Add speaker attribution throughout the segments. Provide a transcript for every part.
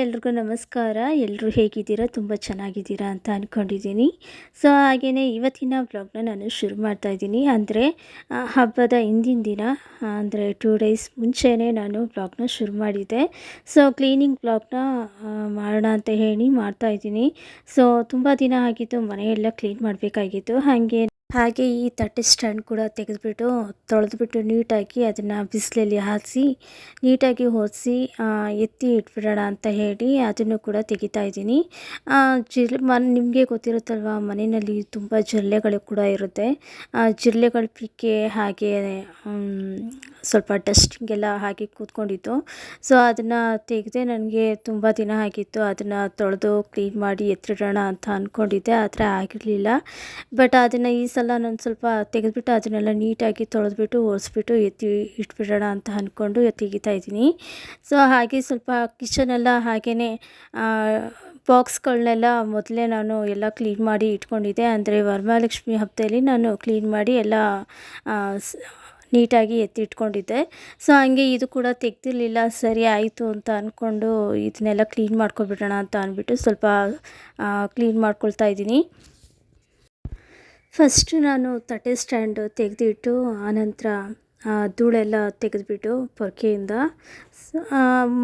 Speaker 1: ಎಲ್ರಿಗೂ ನಮಸ್ಕಾರ. ಎಲ್ಲರೂ ಹೇಗಿದ್ದೀರಾ? ತುಂಬ ಚೆನ್ನಾಗಿದ್ದೀರಾ ಅಂತ ಅಂದ್ಕೊಂಡಿದ್ದೀನಿ ಸೊ ಹಾಗೆಯೇ ಇವತ್ತಿನ ವ್ಲಾಗ್ನ ನಾನು ಶುರು ಮಾಡ್ತಾ ಇದ್ದೀನಿ. ಅಂದರೆ ಹಬ್ಬದ ಹಿಂದಿನ ದಿನ ಅಂದರೆ ಟೂ ಡೇಸ್ ಮುಂಚೆನೇ ನಾನು ವ್ಲಾಗ್ನ ಶುರು ಮಾಡಿದ್ದೆ. ಸೊ ಕ್ಲೀನಿಂಗ್ ವ್ಲಾಗ್ನ ಮಾಡೋಣ ಅಂತ ಹೇಳಿ ಮಾಡ್ತಾ ಇದ್ದೀನಿ. ಸೊ ತುಂಬ ದಿನ ಆಗಿತ್ತು, ಮನೆಯೆಲ್ಲ ಕ್ಲೀನ್ ಮಾಡಬೇಕಾಗಿತ್ತು. ಹಾಗೆ ಹಾಗೆ ಈ ತಟ್ಟೆ ಸ್ಟ್ಯಾಂಡ್ ಕೂಡ ತೆಗೆದುಬಿಟ್ಟು ತೊಳೆದುಬಿಟ್ಟು ನೀಟಾಗಿ ಅದನ್ನು ಬಿಸಿಲಲ್ಲಿ ಹಾಸಿ ನೀಟಾಗಿ ಒರೆಸಿ ಎತ್ತಿ ಇಟ್ಬಿಡೋಣ ಅಂತ ಹೇಳಿ ಅದನ್ನು ಕೂಡ ತೆಗಿತಾ ಇದ್ದೀನಿ. ಜಿರ್ ಮನ್, ನಿಮಗೆ ಗೊತ್ತಿರುತ್ತಲ್ವ, ಮನೆಯಲ್ಲಿ ತುಂಬ ಜಿರಳೆಗಳು ಕೂಡ ಇರುತ್ತೆ. ಜಿರಳೆಗಳ ಪಿಕ್ಕೆ ಹಾಗೆ ಸ್ವಲ್ಪ ಡಸ್ಟಿಂಗೆಲ್ಲ ಹಾಕಿ ಕೂತ್ಕೊಂಡಿತ್ತು ಸೊ ಅದನ್ನು ತೆಗೆದೆ ನನಗೆ ತುಂಬ ದಿನ ಆಗಿತ್ತು. ಅದನ್ನು ತೊಳೆದು ಕ್ಲೀನ್ ಮಾಡಿ ಎತ್ತಿಡೋಣ ಅಂತ ಅಂದ್ಕೊಂಡಿದ್ದೆ ಆ ಥರ ಆಗಿರಲಿಲ್ಲ. ಬಟ್ ಅದನ್ನು ಈ ಸಲ ನಾನು ಸ್ವಲ್ಪ ತೆಗೆದುಬಿಟ್ಟು ಅದನ್ನೆಲ್ಲ ನೀಟಾಗಿ ತೊಳೆದ್ಬಿಟ್ಟು, ಒರೆಸ್ಬಿಟ್ಟು ಎತ್ತಿ ಇಟ್ಬಿಡೋಣ ಅಂತ ಅಂದ್ಕೊಂಡು ತೆಗಿತಾ ಇದ್ದೀನಿ. ಸೊ ಹಾಗೆ ಸ್ವಲ್ಪ ಕಿಚನೆಲ್ಲ ಹಾಗೆಯೇ ಬಾಕ್ಸ್ಗಳನ್ನೆಲ್ಲ ಮೊದಲೇ ನಾನು ಎಲ್ಲ ಕ್ಲೀನ್ ಮಾಡಿ ಇಟ್ಕೊಂಡಿದ್ದೆ. ಅಂದರೆ ವರಮಹಾಲಕ್ಷ್ಮಿ ಹಬ್ಬದಲ್ಲಿ ನಾನು ಕ್ಲೀನ್ ಮಾಡಿ ಎಲ್ಲ ನೀಟಾಗಿ ಎತ್ತಿಟ್ಕೊಂಡಿದ್ದೆ. ಸೊ ಹಂಗೆ ಇದು ಕೂಡ ತೆಗ್ದಿರಲಿಲ್ಲ, ಸರಿ ಆಯಿತು ಅಂತ ಅಂದ್ಕೊಂಡು ಇದನ್ನೆಲ್ಲ ಕ್ಲೀನ್ ಮಾಡ್ಕೊಬಿಡೋಣ ಅಂತ ಅಂದ್ಬಿಟ್ಟು ಸ್ವಲ್ಪ ಕ್ಲೀನ್ ಮಾಡ್ಕೊಳ್ತಾ ಇದ್ದೀನಿ. ಫಸ್ಟು ನಾನು ತಟ್ಟೆ ಸ್ಟ್ಯಾಂಡು ತೆಗೆದಿಟ್ಟು, ಆನಂತರ ಧೂಳೆಲ್ಲ ತೆಗೆದುಬಿಟ್ಟು ಪೊರ್ಕೆಯಿಂದ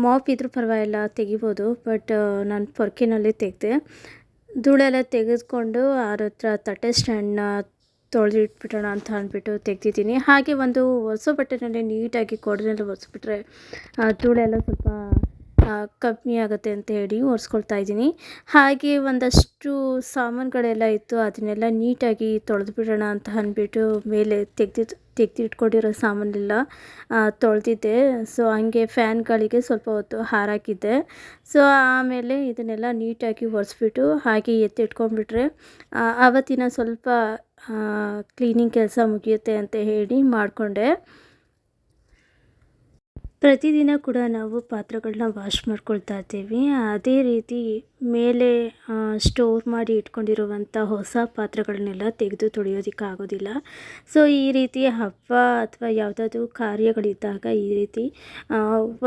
Speaker 1: ಮಾಪ್ ಇದ್ರೂ ಪರವಾಗಿಲ್ಲ, ತೆಗಿಬೋದು ಬಟ್ ನಾನು ಪೊರ್ಕೆನಲ್ಲಿ ತೆಗೆದೆ. ಧೂಳೆಲ್ಲ ತೆಗೆದುಕೊಂಡು ಅವ್ರ ಹತ್ರ ತಟ್ಟೆ ಸ್ಟ್ಯಾಂಡ್ನ ತೊಳೆದಿಟ್ಬಿಡೋಣ ಅಂತ ಅಂದ್ಬಿಟ್ಟು ತೆಗ್ದಿದ್ದೀನಿ. ಹಾಗೆ ಒಂದು ಹೊಸ ಬಟ್ಟೆನಲ್ಲಿ ನೀಟಾಗಿ ಕೊಡದಲ್ಲಿ ಒರೆಸ್ಬಿಟ್ರೆ ಧೂಳೆಲ್ಲ ಸ್ವಲ್ಪ ಕಮ್ಮಿ ಆಗುತ್ತೆ ಅಂತ ಹೇಳಿ ಒರೆಸ್ಕೊಳ್ತಾ ಇದ್ದೀನಿ. ಹಾಗೆ ಒಂದಷ್ಟು ಸಾಮಾನುಗಳೆಲ್ಲ ಇತ್ತು, ಅದನ್ನೆಲ್ಲ ನೀಟಾಗಿ ತೊಳೆದು ಬಿಡೋಣ ಅಂತ ಅಂದ್ಬಿಟ್ಟು ಮೇಲೆ ತೆಗ್ದು ತೆಗೆದಿಟ್ಕೊಂಡಿರೋ ಸಾಮಾನೆಲ್ಲ ತೊಳೆದಿದ್ದೆ. ಸೊ, ಹಂಗೆ ಫ್ಯಾನ್ಗಳಿಗೆ ಸ್ವಲ್ಪ ಹೊತ್ತು ಹಾರಾಕಿದ್ದೆ. ಸೊ, ಆಮೇಲೆ ಇದನ್ನೆಲ್ಲ ನೀಟಾಗಿ ಒರೆಸ್ಬಿಟ್ಟು ಹಾಗೆ ಎತ್ತಿಟ್ಕೊಂಡ್ಬಿಟ್ರೆ ಆವತ್ತಿನ ಸ್ವಲ್ಪ ಕ್ಲೀನಿಂಗ್ ಕೆಲಸ ಮುಗಿಯುತ್ತೆ ಅಂತ ಹೇಳಿ ಮಾಡಿಕೊಂಡೆ. ಪ್ರತಿದಿನ ಕೂಡ ನಾವು ಪಾತ್ರೆಗಳನ್ನ ವಾಶ್ ಮಾಡ್ಕೊಳ್ತಾ ಇರ್ತೀವಿ. ಅದೇ ರೀತಿ ಮೇಲೆ ಸ್ಟೋರ್ ಮಾಡಿ ಇಟ್ಕೊಂಡಿರುವಂಥ ಹೊಸ ಪಾತ್ರೆಗಳನ್ನೆಲ್ಲ ತೆಗೆದು ತೊಳೆಯೋದಕ್ಕೆ ಆಗೋದಿಲ್ಲ. ಸೊ ಈ ರೀತಿ ಹಬ್ಬ ಅಥವಾ ಯಾವುದಾದ್ರೂ ಕಾರ್ಯಗಳಿದ್ದಾಗ ಈ ರೀತಿ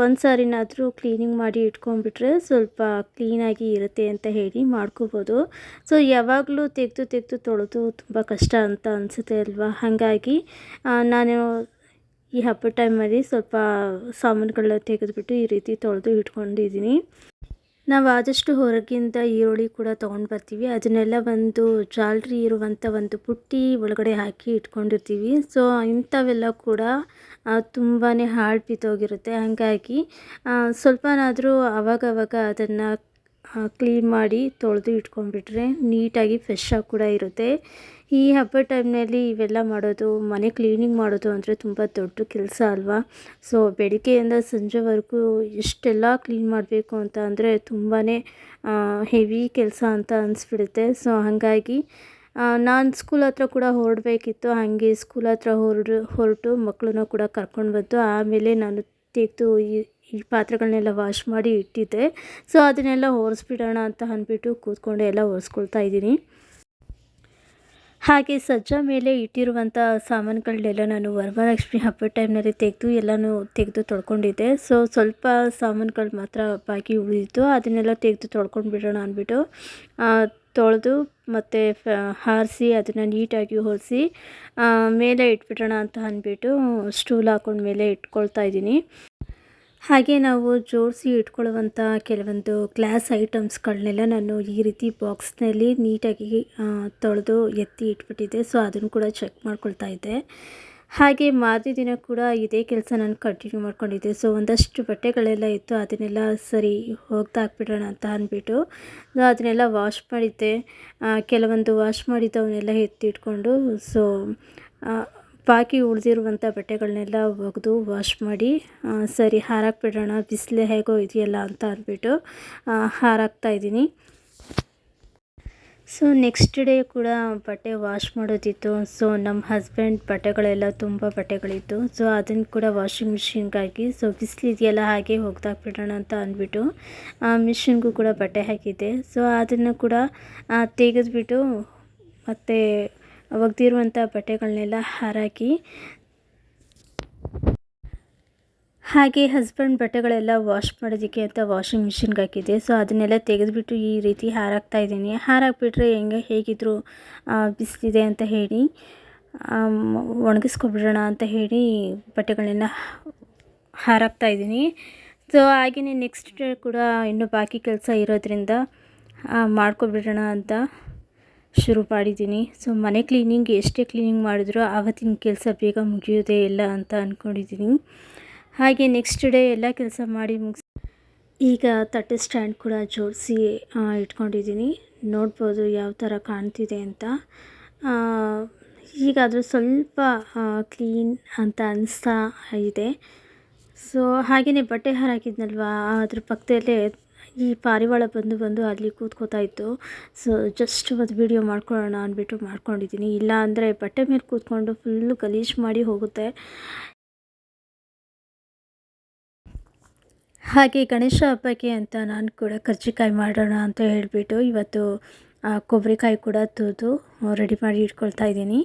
Speaker 1: ಒಂದು ಸಾರಿನಾದರೂ ಕ್ಲೀನಿಂಗ್ ಮಾಡಿ ಇಟ್ಕೊಂಡ್ಬಿಟ್ರೆ ಸ್ವಲ್ಪ ಕ್ಲೀನಾಗಿ ಇರುತ್ತೆ ಅಂತ ಹೇಳಿ ಮಾಡ್ಕೋಬೋದು. ಸೊ ಯಾವಾಗಲೂ ತೆಗೆದು ತೆಗೆದು ತೊಳೆದು ತುಂಬ ಕಷ್ಟ ಅಂತ ಅನಿಸುತ್ತೆ ಅಲ್ವಾ? ಹಾಗಾಗಿ ನಾನು ಈ ಹಬ್ಬದ ಟೈಮಲ್ಲಿ ಸ್ವಲ್ಪ ಸಾಮಾನುಗಳನ್ನ ತೆಗೆದುಬಿಟ್ಟು ಈ ರೀತಿ ತೊಳೆದು ಇಟ್ಕೊಂಡಿದ್ದೀನಿ. ನಾವು ಆದಷ್ಟು ಹೊರಗಿಂದ ಈರುಳ್ಳಿ ಕೂಡ ತೊಗೊಂಡು ಬರ್ತೀವಿ. ಅದನ್ನೆಲ್ಲ ಒಂದು ಜಾಲ್ರಿ ಇರುವಂಥ ಒಂದು ಪುಟ್ಟಿ ಒಳಗಡೆ ಹಾಕಿ ಇಟ್ಕೊಂಡಿರ್ತೀವಿ. ಸೊ ಇಂಥವೆಲ್ಲ ಕೂಡ ತುಂಬಾ ಹಾಳು ಬಿದ್ದೋಗಿರುತ್ತೆ. ಹಾಗಾಗಿ ಸ್ವಲ್ಪನಾದರೂ ಅವಾಗವಾಗ ಅದನ್ನು ಕ್ಲೀನ್ ಮಾಡಿ ತೊಳೆದು ಇಟ್ಕೊಂಡ್ಬಿಟ್ರೆ ನೀಟಾಗಿ ಫ್ರೆಶ್ ಆಗಿ ಕೂಡ ಇರುತ್ತೆ. ಈ ಹಬ್ಬದ ಟೈಮ್ನಲ್ಲಿ ಇವೆಲ್ಲ ಮಾಡೋದು, ಮನೆ ಕ್ಲೀನಿಂಗ್ ಮಾಡೋದು ಅಂದರೆ ತುಂಬ ದೊಡ್ಡ ಕೆಲಸ ಅಲ್ವಾ? ಸೊ ಬೆಳಿಗ್ಗೆಯಿಂದ ಸಂಜೆವರೆಗೂ ಎಷ್ಟೆಲ್ಲ ಕ್ಲೀನ್ ಮಾಡಬೇಕು ಅಂತ ಅಂದರೆ ತುಂಬಾ ಹೆವಿ ಕೆಲಸ ಅಂತ ಅನಿಸ್ಬಿಡುತ್ತೆ. ಸೊ ಹಾಗಾಗಿ ನಾನು ಸ್ಕೂಲ್ ಹತ್ರ ಕೂಡ ಹೊರಡಬೇಕಿತ್ತು. ಹಾಗೆ ಸ್ಕೂಲ್ ಹತ್ರ ಹೊರಡು, ಹೊರಟು ಮಕ್ಕಳನ್ನ ಕೂಡ ಕರ್ಕೊಂಡು ಬಂದು ಆಮೇಲೆ ನಾನು ತೆಗೆದು ಈ ಈ ಪಾತ್ರೆಗಳನ್ನೆಲ್ಲ ವಾಶ್ ಮಾಡಿ ಇಟ್ಟಿದ್ದೆ. ಸೊ ಅದನ್ನೆಲ್ಲ ಒರೆಸ್ಬಿಡೋಣ ಅಂತ ಅಂದ್ಬಿಟ್ಟು ಕೂತ್ಕೊಂಡು ಎಲ್ಲ ಒರೆಸ್ಕೊಳ್ತಾ ಇದ್ದೀನಿ. ಹಾಗೆ ಸಜ್ಜ ಮೇಲೆ ಇಟ್ಟಿರುವಂಥ ಸಾಮಾನುಗಳನ್ನೆಲ್ಲ ನಾನು ವರಮಹಾಲಕ್ಷ್ಮಿ ಹಬ್ಬದ ಟೈಮ್ನಲ್ಲಿ ತೆಗೆದು ಎಲ್ಲನೂ ತೆಗೆದು ತೊಳ್ಕೊಂಡಿದ್ದೆ. ಸೊ ಸ್ವಲ್ಪ ಸಾಮಾನುಗಳು ಮಾತ್ರ ಬಾಕಿ ಉಳಿದಿತ್ತು. ಅದನ್ನೆಲ್ಲ ತೆಗೆದು ತೊಳ್ಕೊಂಡು ಬಿಡೋಣ ಅಂದ್ಬಿಟ್ಟು ತೊಳೆದು ಮತ್ತು ಹಾರಿಸಿ ಅದನ್ನು ನೀಟಾಗಿ ಹೊಲಿಸಿ ಮೇಲೆ ಇಟ್ಬಿಡೋಣ ಅಂತ ಅಂದ್ಬಿಟ್ಟು, ಸ್ಟೂಲ್ ಹಾಕೊಂಡ ಮೇಲೆ ಇಟ್ಕೊಳ್ತಾ ಇದ್ದೀನಿ. ಹಾಗೆ ನಾವು ಜೋಡಿಸಿ ಇಟ್ಕೊಳ್ಳುವಂಥ ಕೆಲವೊಂದು ಗ್ಲಾಸ್ ಐಟಮ್ಸ್ಗಳನ್ನೆಲ್ಲ ನಾನು ಈ ರೀತಿ ಬಾಕ್ಸ್ನಲ್ಲಿ ನೀಟಾಗಿ ತೊಳೆದು ಎತ್ತಿ ಇಟ್ಬಿಟ್ಟಿದ್ದೆ. ಸೊ, ಅದನ್ನು ಕೂಡ ಚೆಕ್ ಮಾಡ್ಕೊಳ್ತಾ ಇದ್ದೆ. ಹಾಗೆ ಮಾರನೇ ದಿನ ಕೂಡ ಇದೇ ಕೆಲಸ ನಾನು ಕಂಟಿನ್ಯೂ ಮಾಡ್ಕೊಂಡಿದ್ದೆ. ಸೊ, ಒಂದಷ್ಟು ಬಟ್ಟೆಗಳೆಲ್ಲ ಇತ್ತು ಅದನ್ನೆಲ್ಲ ಸರಿ ಹೋಗ್ತಾ ಹಾಕ್ಬಿಡೋಣ ಅಂತ ಅಂದ್ಬಿಟ್ಟು ಅದನ್ನೆಲ್ಲ ವಾಶ್ ಮಾಡಿದ್ದೆ. ಕೆಲವೊಂದು ವಾಶ್ ಮಾಡಿದ್ದವನ್ನೆಲ್ಲ ಎತ್ತಿಟ್ಕೊಂಡು ಸೊ ಬಾಕಿ ಉಳಿದಿರುವಂಥ ಬಟ್ಟೆಗಳನ್ನೆಲ್ಲ ಒಗೆದು ವಾಶ್ ಮಾಡಿ ಆ, ಸರಿ ಹಾರಾಕ್ಬಿಡೋಣ ಬಿಸಿಲು ಹೇಗೋ ಇದೆಯಲ್ಲ ಅಂತ ಅಂದ್ಬಿಟ್ಟು ಆ, ಹಾರಾಕ್ತಾ ಇದ್ದೀನಿ. ಸೊ ನೆಕ್ಸ್ಟ್ ಡೇ ಕೂಡ ಬಟ್ಟೆ ವಾಶ್ ಮಾಡೋದಿತ್ತು. ಸೊ ನಮ್ಮ ಹಸ್ಬೆಂಡ್ ಬಟ್ಟೆಗಳೆಲ್ಲ ತುಂಬ ಬಟ್ಟೆಗಳಿತ್ತು. ಸೊ ಅದನ್ನು ಕೂಡ ವಾಷಿಂಗ್ ಮಿಷಿನ್ಗಾಗಿ ಸೊ ಬಿಸಿಲಿದೆಯಲ್ಲ ಹಾಗೆ ಹೋಗ್ದಾಕ್ಬಿಡೋಣ ಅಂತ ಅಂದ್ಬಿಟ್ಟು ಮಿಷಿನ್ಗೂ ಕೂಡ ಬಟ್ಟೆ ಹಾಕಿದ್ದೆ. ಸೊ ಅದನ್ನು ಕೂಡ ಆ, ತೆಗೆದ್ಬಿಟ್ಟು ಮತ್ತು ಒಗೆದಿರುವಂಥ ಬಟ್ಟೆಗಳನ್ನೆಲ್ಲ ಹಾರಾಕಿ. ಹಾಗೆ ಹಸ್ಬೆಂಡ್ ಬಟ್ಟೆಗಳೆಲ್ಲ ವಾಶ್ ಮಾಡೋದಕ್ಕೆ ಅಂತ ವಾಷಿಂಗ್ ಮಿಷಿನ್ಗೆ ಹಾಕಿದ್ದೆ. ಸೊ ಅದನ್ನೆಲ್ಲ ತೆಗೆದುಬಿಟ್ಟು ಈ ರೀತಿ ಹಾರಾಕ್ತಾ ಇದ್ದೀನಿ. ಹಾರಾಕ್ಬಿಟ್ರೆ ಹೆಂಗೆ, ಹೇಗಿದ್ರು ಬಿಸಿಲಿದೆ ಅಂತ ಹೇಳಿ ಒಣಗಿಸ್ಕೊಬಿಡೋಣ ಅಂತ ಹೇಳಿ ಬಟ್ಟೆಗಳನ್ನೆಲ್ಲ ಹಾರಾಕ್ತಾ ಇದ್ದೀನಿ. ಸೊ ಹಾಗೆಯೇ ನೆಕ್ಸ್ಟ್ ಡೇ ಕೂಡ ಇನ್ನೂ ಬಾಕಿ ಕೆಲಸ ಇರೋದ್ರಿಂದ ಮಾಡ್ಕೊಬಿಡೋಣ ಅಂತ ಶುರು ಮಾಡಿದ್ದೀನಿ. ಸೊ, ಮನೆ ಕ್ಲೀನಿಂಗ್ ಎಷ್ಟೇ ಕ್ಲೀನಿಂಗ್ ಮಾಡಿದ್ರೂ ಆವತ್ತಿನ ಕೆಲಸ ಬೇಗ ಮುಗಿಯೋದೇ ಇಲ್ಲ ಅಂತ ಅಂದ್ಕೊಂಡಿದ್ದೀನಿ ಹಾಗೆ ನೆಕ್ಸ್ಟ್ ಡೇ ಎಲ್ಲ ಕೆಲಸ ಮಾಡಿ ಮುಗಿಸ್, ಈಗ ತಟ್ಟೆ ಸ್ಟ್ಯಾಂಡ್ ಕೂಡ ಜೋಡಿಸಿ ಇಟ್ಕೊಂಡಿದ್ದೀನಿ. ನೋಡ್ಬೋದು ಯಾವ ಥರ ಕಾಣ್ತಿದೆ ಅಂತ. ಈಗ ಅದು ಸ್ವಲ್ಪ ಕ್ಲೀನ್ ಅಂತ ಅನಿಸ್ತಾ ಇದೆ. ಸೊ ಹಾಗೆಯೇ ಬಟ್ಟೆ ಹಾರಾಕಿದ್ನಲ್ವ ಅದ್ರ ಪಕ್ಕದಲ್ಲೇ ಈ ಪಾರಿವಾಳ ಬಂದು ಬಂದು ಅಲ್ಲಿ ಕೂತ್ಕೋತಾ ಇತ್ತು. ಸೊ ಜಸ್ಟ್ ಒಂದು ವೀಡಿಯೋ ಮಾಡ್ಕೊಳ್ಳೋಣ ಅಂದ್ಬಿಟ್ಟು ಮಾಡ್ಕೊಂಡಿದ್ದೀನಿ. ಇಲ್ಲ ಅಂದರೆ ಬಟ್ಟೆ ಮೇಲೆ ಕೂತ್ಕೊಂಡು ಫುಲ್ಲು ಗಲೀಜು ಮಾಡಿ ಹೋಗುತ್ತೆ. ಹಾಗೆ ಗಣೇಶ ಹಬ್ಬಕ್ಕೆ ಅಂತ ನಾನು ಕೂಡ ಕರ್ಜಿಕಾಯಿ ಮಾಡೋಣ ಅಂತ ಹೇಳಿಬಿಟ್ಟು ಇವತ್ತು ಕೊಬ್ಬರಿಕಾಯಿ ಕೂಡ ತುರಿದು ರೆಡಿ ಮಾಡಿ ಇಟ್ಕೊಳ್ತಾ ಇದ್ದೀನಿ.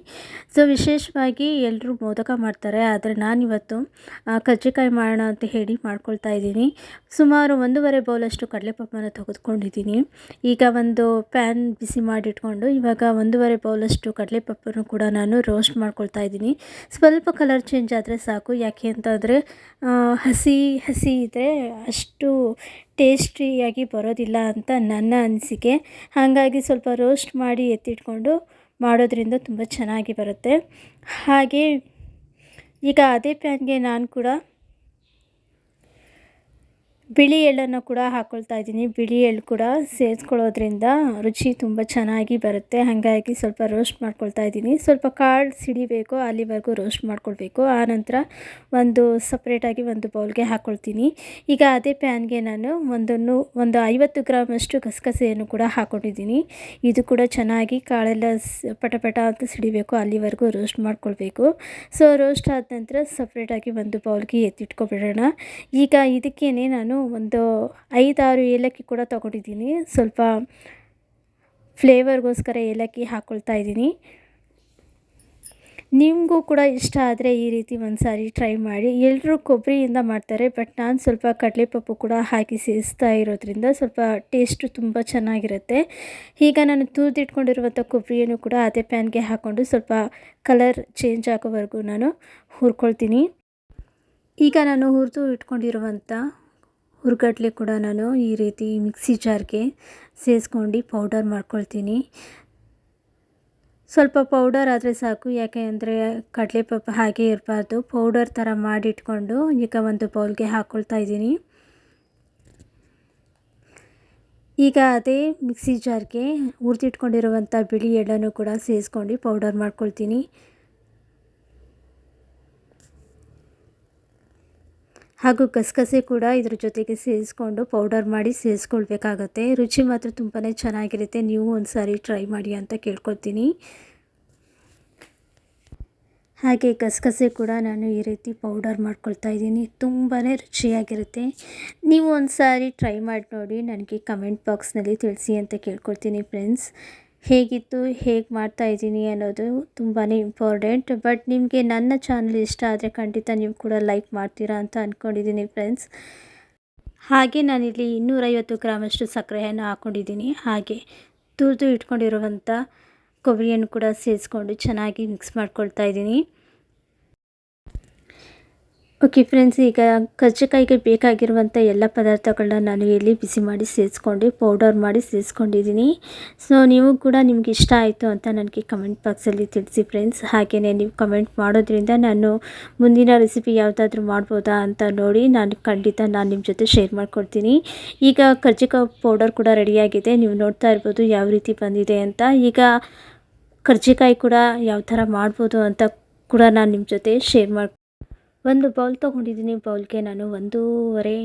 Speaker 1: ಸೊ ವಿಶೇಷವಾಗಿ ಎಲ್ಲರೂ ಮೋದಕ ಮಾಡ್ತಾರೆ, ಆದರೆ ನಾನಿವತ್ತು ಕಜ್ಜಿಕಾಯಿ ಮಾಡೋಣ ಅಂತ ಹೇಳಿ ಮಾಡ್ಕೊಳ್ತಾ ಇದ್ದೀನಿ. ಸುಮಾರು ಒಂದೂವರೆ ಬೌಲಷ್ಟು ಕಡಲೆಪಪ್ಪನ ತೆಗೆದುಕೊಂಡಿದ್ದೀನಿ. ಈಗ ಒಂದು ಪ್ಯಾನ್ ಬಿಸಿ ಮಾಡಿಟ್ಕೊಂಡು, ಇವಾಗ ಒಂದೂವರೆ ಬೌಲಷ್ಟು ಕಡಲೆಪಪ್ಪನ್ನು ಕೂಡ ನಾನು ರೋಸ್ಟ್ ಮಾಡ್ಕೊಳ್ತಾ ಇದ್ದೀನಿ. ಸ್ವಲ್ಪ ಕಲರ್ ಚೇಂಜ್ ಆದರೆ ಸಾಕು. ಯಾಕೆ ಅಂತಂದರೆ ಹಸಿ ಹಸಿ ಇದ್ದರೆ ಅಷ್ಟು ಟೇಸ್ಟಿಯಾಗಿ ಬರೋದಿಲ್ಲ ಅಂತ ನನ್ನ ಅನಿಸಿಕೆ. ಹಾಗಾಗಿ ಸ್ವಲ್ಪ ರೋಸ್ಟ್ ಮಾಡಿ ಎತ್ತಿಟ್ಕೊಂಡು ಮಾಡೋದ್ರಿಂದ ತುಂಬ ಚೆನ್ನಾಗಿ ಬರುತ್ತೆ. ಹಾಗೆ ಈಗ ಅದೇ ಪ್ಯಾನ್ಗೆ ನಾನು ಕೂಡ ಬಿಳಿ ಎಳ್ಳನ್ನು ಕೂಡ ಹಾಕ್ಕೊಳ್ತಾ ಇದ್ದೀನಿ. ಬಿಳಿ ಎಳ್ಳು ಕೂಡ ಸೇರಿಸ್ಕೊಳ್ಳೋದ್ರಿಂದ ರುಚಿ ತುಂಬ ಚೆನ್ನಾಗಿ ಬರುತ್ತೆ. ಹಾಗಾಗಿ ಸ್ವಲ್ಪ ರೋಸ್ಟ್ ಮಾಡ್ಕೊಳ್ತಾ ಇದ್ದೀನಿ. ಸ್ವಲ್ಪ ಕಾಳು ಸಿಡಿಬೇಕು, ಅಲ್ಲಿವರೆಗೂ ರೋಸ್ಟ್ ಮಾಡ್ಕೊಳ್ಬೇಕು. ಆನಂತರ ಒಂದು ಸಪ್ರೇಟಾಗಿ ಒಂದು ಬೌಲ್ಗೆ ಹಾಕ್ಕೊಳ್ತೀನಿ ಈಗ ಅದೇ ಪ್ಯಾನ್ಗೆ ನಾನು ಒಂದನ್ನು ಒಂದು ಐವತ್ತು ಗ್ರಾಮಷ್ಟು ಗಸಗಸೆಯನ್ನು ಕೂಡ ಹಾಕ್ಕೊಂಡಿದ್ದೀನಿ ಇದು ಕೂಡ ಚೆನ್ನಾಗಿ ಕಾಳೆಲ್ಲ ಪಟ ಪಟ ಅಂತ ಸಿಡಿಬೇಕು, ಅಲ್ಲಿವರೆಗೂ ರೋಸ್ಟ್ ಮಾಡ್ಕೊಳ್ಬೇಕು. ಸೊ ರೋಸ್ಟ್ ಆದ ನಂತರ ಸಪ್ರೇಟಾಗಿ ಒಂದು ಬೌಲ್ಗೆ ಎತ್ತಿಟ್ಕೊಬಿಡೋಣ. ಈಗ ಇದಕ್ಕೇನೆ ನಾನು ಒಂದು ಐದಾರು ಏಲಕ್ಕಿ ಕೂಡ ತೊಗೊಂಡಿದ್ದೀನಿ. ಸ್ವಲ್ಪ ಫ್ಲೇವರ್ಗೋಸ್ಕರ ಏಲಕ್ಕಿ ಹಾಕ್ಕೊಳ್ತಾ ಇದ್ದೀನಿ. ನಿಮಗೂ ಕೂಡ ಇಷ್ಟ ಆದರೆ ಈ ರೀತಿ ಒಂದು ಸಾರಿ ಟ್ರೈ ಮಾಡಿ. ಎಲ್ಲರೂ ಕೊಬ್ಬರಿಯಿಂದ ಮಾಡ್ತಾರೆ, ಬಟ್ ನಾನು ಸ್ವಲ್ಪ ಕಡಲೆಪಪ್ಪು ಕೂಡ ಹಾಕಿ ಸೇರಿಸ್ತಾ ಇರೋದ್ರಿಂದ ಸ್ವಲ್ಪ ಟೇಸ್ಟು ತುಂಬ ಚೆನ್ನಾಗಿರುತ್ತೆ. ಈಗ ನಾನು ತುರಿದಿಟ್ಕೊಂಡಿರುವಂಥ ಕೊಬ್ಬರಿಯನ್ನು ಕೂಡ ಅದೇ ಪ್ಯಾನ್ಗೆ ಹಾಕ್ಕೊಂಡು ಸ್ವಲ್ಪ ಕಲರ್ ಚೇಂಜ್ ಆಗೋವರೆಗೂ ನಾನು ಹುರ್ಕೊಳ್ತೀನಿ. ಈಗ ನಾನು ಹುರಿದು ಇಟ್ಕೊಂಡಿರುವಂಥ ಹುರ್ಗಡ್ಲೆ ಕೂಡ ನಾನು ಈ ರೀತಿ ಮಿಕ್ಸಿ ಜಾರ್ಗೆ ಸೇರಿಸ್ಕೊಂಡು ಪೌಡರ್ ಮಾಡ್ಕೊಳ್ತೀನಿ. ಸ್ವಲ್ಪ ಪೌಡರ್ ಆದರೆ ಸಾಕು, ಯಾಕೆ ಅಂದರೆ ಕಡಲೆಪಪ್ಪು ಹಾಗೆ ಇರಬಾರ್ದು. ಪೌಡರ್ ಥರ ಮಾಡಿಟ್ಕೊಂಡು ಈಗ ಒಂದು ಬೌಲ್ಗೆ ಹಾಕ್ಕೊಳ್ತಾ ಇದ್ದೀನಿ. ಈಗ ಅದೇ ಮಿಕ್ಸಿ ಜಾರ್ಗೆ ಹುರಿದಿಟ್ಕೊಂಡಿರುವಂಥ ಬಿಳಿ ಎಳ್ಳನ್ನು ಕೂಡ ಸೇರಿಸ್ಕೊಂಡು ಪೌಡರ್ ಮಾಡ್ಕೊಳ್ತೀನಿ. ಹಾಗೂ ಗಸಗಸೆ ಕೂಡ ಇದ್ರ ಜೊತೆಗೆ ಸೇರಿಸ್ಕೊಂಡು ಪೌಡರ್ ಮಾಡಿ ಸೇರಿಸ್ಕೊಳ್ಬೇಕಾಗತ್ತೆ. ರುಚಿ ಮಾತ್ರ ತುಂಬಾ ಚೆನ್ನಾಗಿರುತ್ತೆ. ನೀವು ಒಂದು ಸಾರಿ ಟ್ರೈ ಮಾಡಿ ಅಂತ ಕೇಳ್ಕೊತೀನಿ ಹಾಗೆ ಗಸಗಸೆ ಕೂಡ ನಾನು ಈ ರೀತಿ ಪೌಡರ್ ಮಾಡ್ಕೊಳ್ತಾ ಇದ್ದೀನಿ. ತುಂಬಾ ರುಚಿಯಾಗಿರುತ್ತೆ. ನೀವು ಒಂದು ಸಾರಿ ಟ್ರೈ ಮಾಡಿ ನೋಡಿ. ನನಗೆ ಕಮೆಂಟ್ ಬಾಕ್ಸ್ನಲ್ಲಿ ತಿಳಿಸಿ ಅಂತ ಕೇಳ್ಕೊಳ್ತೀನಿ ಫ್ರೆಂಡ್ಸ್ ಹೇಗಿತ್ತು, ಹೇಗೆ ಮಾಡ್ತಾ ಇದ್ದೀನಿ ಅನ್ನೋದು ತುಂಬಾ ಇಂಪಾರ್ಟೆಂಟ್ ಬಟ್ ನಿಮಗೆ ನನ್ನ ಚಾನಲ್ ಇಷ್ಟ ಆದರೆ ಖಂಡಿತ ನೀವು ಕೂಡ ಲೈಕ್ ಮಾಡ್ತೀರಾ ಅಂತ ಅಂದ್ಕೊಂಡಿದ್ದೀನಿ ಫ್ರೆಂಡ್ಸ್ ಹಾಗೆ ನಾನಿಲ್ಲಿ ಇನ್ನೂರೈವತ್ತು ಗ್ರಾಮಷ್ಟು ಸಕ್ಕರೆಯನ್ನು ಹಾಕ್ಕೊಂಡಿದ್ದೀನಿ ಹಾಗೆ ತುರಿದು ಇಟ್ಕೊಂಡಿರುವಂಥ ಕೊಬ್ಬರಿಯನ್ನು ಕೂಡ ಸೇರಿಸ್ಕೊಂಡು ಚೆನ್ನಾಗಿ ಮಿಕ್ಸ್ ಮಾಡ್ಕೊಳ್ತಾ ಇದ್ದೀನಿ. ಓಕೆ ಫ್ರೆಂಡ್ಸ್ ಈಗ ಕಜ್ಜಿಕಾಯಿಗೆ ಬೇಕಾಗಿರುವಂಥ ಎಲ್ಲ ಪದಾರ್ಥಗಳನ್ನ ನಾನು ಇಲ್ಲಿ ಬಿಸಿ ಮಾಡಿ ಸೇರಿಸ್ಕೊಂಡು ಪೌಡರ್ ಮಾಡಿ ಸೇರಿಸ್ಕೊಂಡಿದ್ದೀನಿ. ಸೊ ನೀವು ಕೂಡ ನಿಮ್ಗೆ ಇಷ್ಟ ಆಯಿತು ಅಂತ ನನಗೆ ಕಮೆಂಟ್ ಬಾಕ್ಸಲ್ಲಿ ತಿಳಿಸಿ ಫ್ರೆಂಡ್ಸ್ ಹಾಗೆಯೇ ನೀವು ಕಮೆಂಟ್ ಮಾಡೋದ್ರಿಂದ ನಾನು ಮುಂದಿನ ರೆಸಿಪಿ ಯಾವುದಾದ್ರೂ ಮಾಡ್ಬೋದಾ ಅಂತ ನೋಡಿ ನಾನು ಖಂಡಿತ ನಾನು ನಿಮ್ಮ ಜೊತೆ ಶೇರ್ ಮಾಡ್ಕೊಡ್ತೀನಿ. ಈಗ ಕರ್ಜಿಕಾಯಿ ಪೌಡರ್ ಕೂಡ ರೆಡಿಯಾಗಿದೆ ನೀವು ನೋಡ್ತಾ ಇರ್ಬೋದು ಯಾವ ರೀತಿ ಬಂದಿದೆ ಅಂತ. ಈಗ ಕರ್ಜಿಕಾಯಿ ಕೂಡ ಯಾವ ಥರ ಮಾಡ್ಬೋದು ಅಂತ ಕೂಡ ನಾನು ನಿಮ್ಮ ಜೊತೆ ಶೇರ್ ಮಾಡಿ ಒಂದು ಬೌಲ್ ತೊಗೊಂಡಿದ್ದೀನಿ. ಬೌಲ್ಗೆ ನಾನು ಒಂದೂವರೆ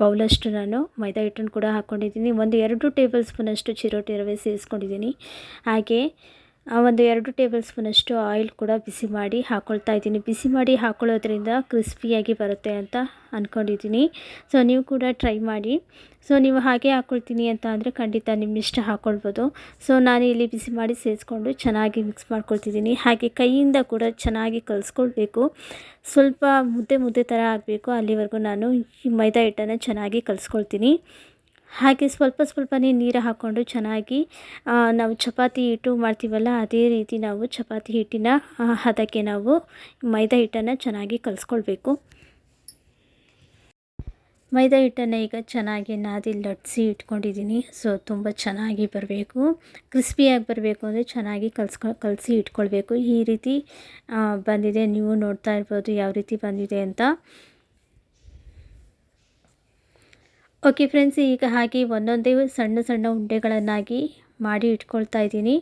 Speaker 1: ಬೌಲಷ್ಟು ನಾನು ಮೈದಾ ಹಿಟ್ಟನ್ನು ಕೂಡ ಹಾಕ್ಕೊಂಡಿದ್ದೀನಿ ಒಂದು ಎರಡು ಟೇಬಲ್ ಸ್ಪೂನಷ್ಟು ಚಿರೋಟಿ ರವೆ ಸೇರಿಸ್ಕೊಂಡಿದ್ದೀನಿ. ಹಾಗೆ ಒಂದು ಎರಡು ಟೇಬಲ್ ಸ್ಪೂನಷ್ಟು ಆಯಿಲ್ ಕೂಡ ಬಿಸಿ ಮಾಡಿ ಹಾಕ್ಕೊಳ್ತಾ ಇದ್ದೀನಿ. ಬಿಸಿ ಮಾಡಿ ಹಾಕ್ಕೊಳ್ಳೋದ್ರಿಂದ ಕ್ರಿಸ್ಪಿಯಾಗಿ ಬರುತ್ತೆ ಅಂತ ಅಂದ್ಕೊಂಡಿದ್ದೀನಿ ಸೊ ನೀವು ಕೂಡ ಟ್ರೈ ಮಾಡಿ. ಸೊ ನೀವು ಹಾಗೆ ಹಾಕ್ಕೊಳ್ತೀನಿ ಅಂತ ಅಂದರೆ ಖಂಡಿತ ನಿಮ್ಮ ಇಷ್ಟ ಹಾಕ್ಕೊಳ್ಬೋದು ಸೊ ನಾನು ಇಲ್ಲಿ ಬಿಸಿ ಮಾಡಿ ಸೇರಿಸ್ಕೊಂಡು ಚೆನ್ನಾಗಿ ಮಿಕ್ಸ್ ಮಾಡ್ಕೊಳ್ತಿದ್ದೀನಿ. ಹಾಗೆ ಕೈಯಿಂದ ಕೂಡ ಚೆನ್ನಾಗಿ ಕಲಿಸ್ಕೊಳ್ಬೇಕು. ಸ್ವಲ್ಪ ಮುದ್ದೆ ಮುದ್ದೆ ಥರ ಆಗಬೇಕು. ಅಲ್ಲಿವರೆಗೂ ನಾನು ಈ ಮೈದಾ ಹಿಟ್ಟನ್ನು ಚೆನ್ನಾಗಿ ಕಲಿಸ್ಕೊಳ್ತೀನಿ. ಹಾಗೆ ಸ್ವಲ್ಪ ಸ್ವಲ್ಪನೇ ನೀರು ಹಾಕ್ಕೊಂಡು ಚೆನ್ನಾಗಿ ನಾವು ಚಪಾತಿ ಹಿಟ್ಟು ಮಾಡ್ತೀವಲ್ಲ, ಅದೇ ರೀತಿ ನಾವು ಚಪಾತಿ ಹಿಟ್ಟಿನ ಅದಕ್ಕೆ ನಾವು ಮೈದಾ ಹಿಟ್ಟನ್ನು ಚೆನ್ನಾಗಿ ಕಲಿಸ್ಕೊಳ್ಬೇಕು. ಮೈದಾ ಹಿಟ್ಟನ್ನು ಈಗ ಚೆನ್ನಾಗಿ ನಾದಿ ಲಟ್ಸಿ ಇಟ್ಕೊಂಡಿದ್ದೀನಿ. ಸೊ, ತುಂಬ ಚೆನ್ನಾಗಿ ಬರಬೇಕು. ಕ್ರಿಸ್ಪಿಯಾಗಿ ಬರಬೇಕು ಅಂದರೆ ಚೆನ್ನಾಗಿ ಕಲ್ಸ್ಕೊ, ಕಲಸಿ ಇಟ್ಕೊಳ್ಬೇಕು. ಈ ರೀತಿ ಬಂದಿದೆ. ನೀವು ನೋಡ್ತಾ ಇರ್ಬೋದು ಯಾವ ರೀತಿ ಬಂದಿದೆ ಅಂತ. ಓಕೆ ಫ್ರೆಂಡ್ಸ್ ಈಗ ಹಾಗೆ ಒಂದೊಂದೇ ಸಣ್ಣ ಸಣ್ಣ ಉಂಡೆಗಳನ್ನಾಗಿ ಮಾಡಿ ಇಟ್ಕೊಳ್ತಾ ಇದ್ದೀನಿ.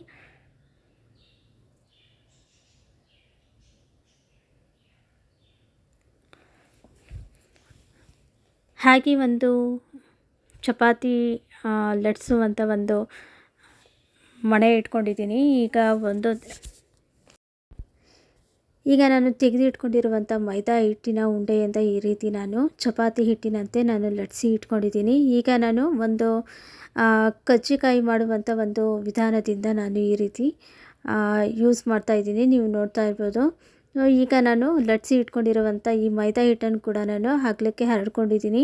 Speaker 1: ಹಾಗೆ ಒಂದು ಚಪಾತಿ ಲಟ್ಸುವಂಥ ಒಂದು ಮಣೆ ಇಟ್ಕೊಂಡಿದ್ದೀನಿ. ಈಗ ಒಂದು ಈಗ ನಾನು ತೆಗೆದಿಟ್ಕೊಂಡಿರುವಂಥ ಮೈದಾ ಹಿಟ್ಟಿನ ಉಂಡೆಯಿಂದ ಈ ರೀತಿ ನಾನು ಚಪಾತಿ ಹಿಟ್ಟಿನಂತೆ ನಾನು ಲಟ್ಸಿ ಇಟ್ಕೊಂಡಿದ್ದೀನಿ. ಈಗ ನಾನು ಒಂದು ಕಜ್ಜಿಕಾಯಿ ಮಾಡುವಂಥ ಒಂದು ವಿಧಾನದಿಂದ ನಾನು ಈ ರೀತಿ ಯೂಸ್ ಮಾಡ್ತಾ ಇದ್ದೀನಿ. ನೀವು ನೋಡ್ತಾ ಇರ್ಬೋದು. ಈಗ ನಾನು ಲಟ್ಸಿ ಇಟ್ಕೊಂಡಿರುವಂಥ ಈ ಮೈದಾ ಹಿಟ್ಟನ್ನು ಕೂಡ ನಾನು ಹಾಗಲಕ್ಕೆ ಹರಡ್ಕೊಂಡಿದ್ದೀನಿ.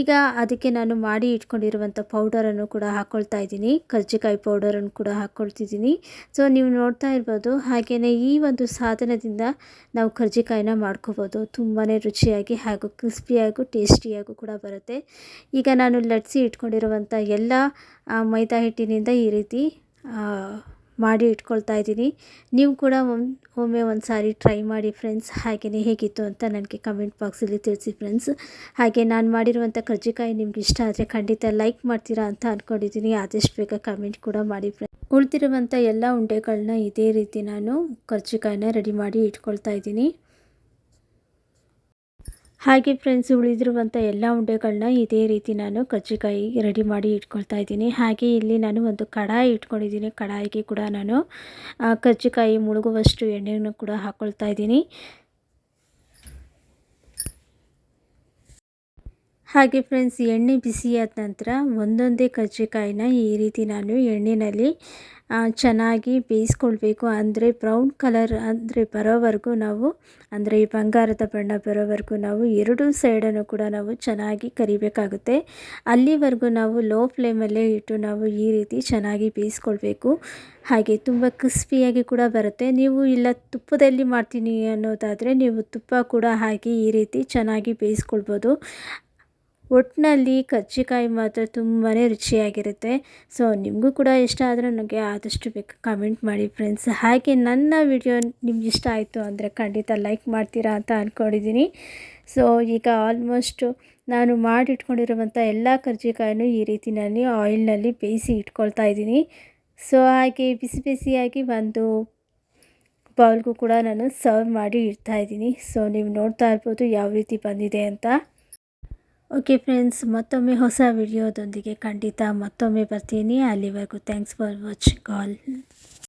Speaker 1: ಈಗ ಅದಕ್ಕೆ ನಾನು ಮಾಡಿ ಇಟ್ಕೊಂಡಿರುವಂಥ ಪೌಡರನ್ನು ಕೂಡ ಹಾಕ್ಕೊಳ್ತಾ ಇದ್ದೀನಿ. ಕರ್ಜಿಕಾಯಿ ಪೌಡರನ್ನು ಕೂಡ ಹಾಕ್ಕೊಳ್ತಿದ್ದೀನಿ ಸೊ, ನೀವು ನೋಡ್ತಾ ಇರ್ಬೋದು ಹಾಗೆಯೇ ಈ ಒಂದು ಸಾಧನದಿಂದ ನಾವು ಕರ್ಜಿಕಾಯಿನ ಮಾಡ್ಕೋಬೋದು. ತುಂಬಾ ರುಚಿಯಾಗಿ ಹಾಗೂ ಕ್ರಿಸ್ಪಿಯಾಗೂ ಟೇಸ್ಟಿಯಾಗೂ ಕೂಡ ಬರುತ್ತೆ. ಈಗ ನಾನು ಲಟ್ಸಿ ಇಟ್ಕೊಂಡಿರುವಂಥ ಎಲ್ಲ ಮೈದಾ ಹಿಟ್ಟಿನಿಂದ ಈ ರೀತಿ ಮಾಡಿ ಇಟ್ಕೊಳ್ತಾ ಇದ್ದೀನಿ. ನೀವು ಕೂಡ ಒಮ್ಮೆ ಒಮ್ಮೆ ಒಂದು ಸಾರಿ ಟ್ರೈ ಮಾಡಿ ಫ್ರೆಂಡ್ಸ್ ಹಾಗೆಯೇ ಹೇಗಿತ್ತು ಅಂತ ನನಗೆ ಕಮೆಂಟ್ ಬಾಕ್ಸಲ್ಲಿ ತಿಳಿಸಿ ಫ್ರೆಂಡ್ಸ್ ಹಾಗೆ ನಾನು ಮಾಡಿರುವಂಥ ಕರ್ಜಿಕಾಯಿ ನಿಮ್ಗೆ ಇಷ್ಟ ಆದರೆ ಖಂಡಿತ ಲೈಕ್ ಮಾಡ್ತೀರಾ ಅಂತ ಅಂದ್ಕೊಂಡಿದ್ದೀನಿ ಆದಷ್ಟು ಬೇಗ ಕಮೆಂಟ್ ಕೂಡ ಮಾಡಿ ಫ್ರೆಂಡ್ಸ್ ಉಳಿದಿರುವಂಥ ಎಲ್ಲ ಉಂಡೆಗಳನ್ನ ಇದೇ ರೀತಿ ನಾನು ಕರ್ಜಿಕಾಯನ್ನ ರೆಡಿ ಮಾಡಿ ಇಟ್ಕೊಳ್ತಾ ಇದ್ದೀನಿ. ಹಾಗೆ ಫ್ರೆಂಡ್ಸ್ ಉಳಿದಿರುವಂಥ ಎಲ್ಲ ಉಂಡೆಗಳನ್ನ ಇದೇ ರೀತಿ ನಾನು ಕಜ್ಜಿಕಾಯಿ ರೆಡಿ ಮಾಡಿ ಇಟ್ಕೊಳ್ತಾ ಇದ್ದೀನಿ. ಹಾಗೆ ಇಲ್ಲಿ ನಾನು ಒಂದು ಕಡಾಯಿ ಇಟ್ಕೊಂಡಿದ್ದೀನಿ. ಕಡಾಯಿಗೆ ಕೂಡ ನಾನು ಕಜ್ಜಿಕಾಯಿ ಮುಳುಗುವಷ್ಟು ಎಣ್ಣೆಯನ್ನು ಕೂಡ ಹಾಕ್ಕೊಳ್ತಾ ಇದ್ದೀನಿ. ಹಾಗೆ ಫ್ರೆಂಡ್ಸ್ ಎಣ್ಣೆ ಬಿಸಿಯಾದ ನಂತರ ಒಂದೊಂದೇ ಕಜ್ಜಿಕಾಯಿನ ಈ ರೀತಿ ನಾನು ಎಣ್ಣೆಯಲ್ಲಿ ಚೆನ್ನಾಗಿ ಬೇಯಿಸ್ಕೊಳ್ಬೇಕು. ಅಂದರೆ ಬ್ರೌನ್ ಕಲರ್ ಅಂದರೆ ಬರೋವರೆಗೂ ನಾವು, ಅಂದರೆ ಈ ಬಂಗಾರದ ಬಣ್ಣ ಬರೋವರೆಗೂ ನಾವು ಎರಡೂ ಸೈಡನ್ನು ಕೂಡ ನಾವು ಚೆನ್ನಾಗಿ ಕರಿಬೇಕಾಗುತ್ತೆ. ಅಲ್ಲಿವರೆಗೂ ನಾವು ಲೋ ಫ್ಲೇಮಲ್ಲೇ ಇಟ್ಟು ನಾವು ಈ ರೀತಿ ಚೆನ್ನಾಗಿ ಬೇಯಿಸ್ಕೊಳ್ಬೇಕು. ಹಾಗೆ ತುಂಬ ಕ್ರಿಸ್ಪಿಯಾಗಿ ಕೂಡ ಬರುತ್ತೆ. ನೀವು ಇಲ್ಲ ತುಪ್ಪದಲ್ಲಿ ಮಾಡ್ತೀನಿ ಅನ್ನೋದಾದರೆ ನೀವು ತುಪ್ಪ ಕೂಡ ಹಾಕಿ ಈ ರೀತಿ ಚೆನ್ನಾಗಿ ಬೇಯಿಸ್ಕೊಳ್ಬೋದು. ಒಟ್ಟಿನಲ್ಲಿ ಕರ್ಜಿಕಾಯಿ ಮಾತ್ರ ತುಂಬಾ ರುಚಿಯಾಗಿರುತ್ತೆ. ಸೊ ನಿಮಗೂ ಕೂಡ ಇಷ್ಟ ಆದರೆ ನನಗೆ ಆದಷ್ಟು ಬೇಗ ಕಮೆಂಟ್ ಮಾಡಿ ಫ್ರೆಂಡ್ಸ್ ಹಾಗೆ ನನ್ನ ವಿಡಿಯೋ ನಿಮ್ಗೆ ಇಷ್ಟ ಆಯಿತು ಅಂದರೆ ಖಂಡಿತ ಲೈಕ್ ಮಾಡ್ತೀರಾ ಅಂತ ಅಂದ್ಕೊಂಡಿದ್ದೀನಿ ಸೊ ಈಗ ಆಲ್ಮೋಸ್ಟು ನಾನು ಮಾಡಿಟ್ಕೊಂಡಿರುವಂಥ ಎಲ್ಲ ಕರ್ಜಿಕಾಯನ್ನು ಈ ರೀತಿ ನಾನು ಆಯಿಲ್ನಲ್ಲಿ ಬೇಯಿಸಿ ಇಟ್ಕೊಳ್ತಾ ಇದ್ದೀನಿ. ಸೊ ಹಾಗೆ ಬಿಸಿ ಬಿಸಿಯಾಗಿ ಒಂದು ಬೌಲ್ಗೂ ಕೂಡ ನಾನು ಸರ್ವ್ ಮಾಡಿ ಇಡ್ತಾ ಇದ್ದೀನಿ. ಸೊ ನೀವು ನೋಡ್ತಾ ಇರ್ಬೋದು ಯಾವ ರೀತಿ ಬಂದಿದೆ ಅಂತ. ಓಕೆ ಫ್ರೆಂಡ್ಸ್ ಮತ್ತೊಮ್ಮೆ ಹೊಸ ವಿಡಿಯೋದೊಂದಿಗೆ ಖಂಡಿತ ಮತ್ತೊಮ್ಮೆ ಬರ್ತೀನಿ ಅಲ್ಲಿವರೆಗೂ ಥ್ಯಾಂಕ್ಸ್ ಫಾರ್ ವಾಚಿಂಗ್ ಆಲ್